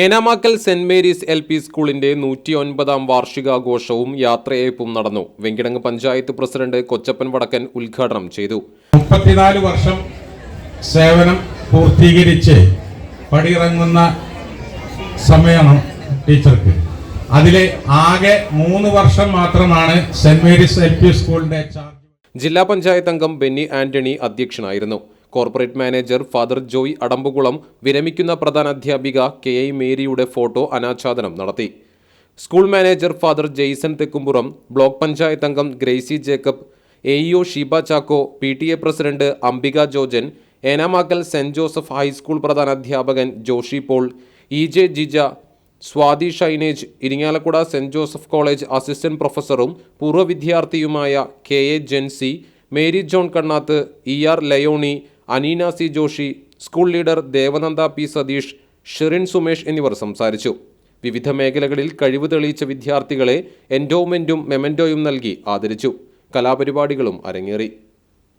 Enamakkal saint Mary's L P സ്കൂളിന്റെ നൂറ്റി ഒൻപതാം വാർഷികാഘോഷവും യാത്രയയപ്പും നടന്നു. വെങ്കിടങ്ങ് പഞ്ചായത്ത് പ്രസിഡന്റ് കൊച്ചപ്പൻ വടക്കൻ ഉദ്ഘാടനം ചെയ്തു. മുപ്പത്തിനാല് വർഷം സേവനം പൂർത്തീകരിച്ച് പടിയിറങ്ങുന്ന സമയമാണ് ടീച്ചർക്ക്. അതിലെ ആകെ മൂന്ന് വർഷം മാത്രമാണ് സെന്റ് മേരീസ് എൽ പി സ്കൂളിന്റെ ജില്ലാ പഞ്ചായത്ത് അംഗം ബെന്നി ആന്റണി അധ്യക്ഷനായിരുന്നു. Corporate manager father Joy Adambukulam വിരമിക്കുന്ന പ്രധാന അധ്യാപിക കെ ഐ മേരിയുടെ ഫോട്ടോ അനാച്ഛാദനം നടത്തി. School manager father Jaison Thekkumpuram block panchayat അംഗം Gracy Jacob A E O Sheeba Chacko P T A president Ambika Jojan Enamakkal saint Joseph high school പ്രധാന അധ്യാപകൻ Joshy Paul E J Jija Swathi Shainej Irinjalakuda saint Joseph college assistant പ്രൊഫസറും പൂർവ വിദ്യാർത്ഥിയുമായ K A Jency Mary John Kannath E R Leoni Aneena C Joshy school leader Devananda P Satheesh Sherin Sumesh എന്നിവർ സംസാരിച്ചു. വിവിധ മേഖലകളിൽ കഴിവ് തെളിയിച്ച വിദ്യാർത്ഥികളെ എൻഡോമെന്റും മെമന്റോയും നൽകി ആദരിച്ചു. കലാപരിപാടികളും അരങ്ങേറി.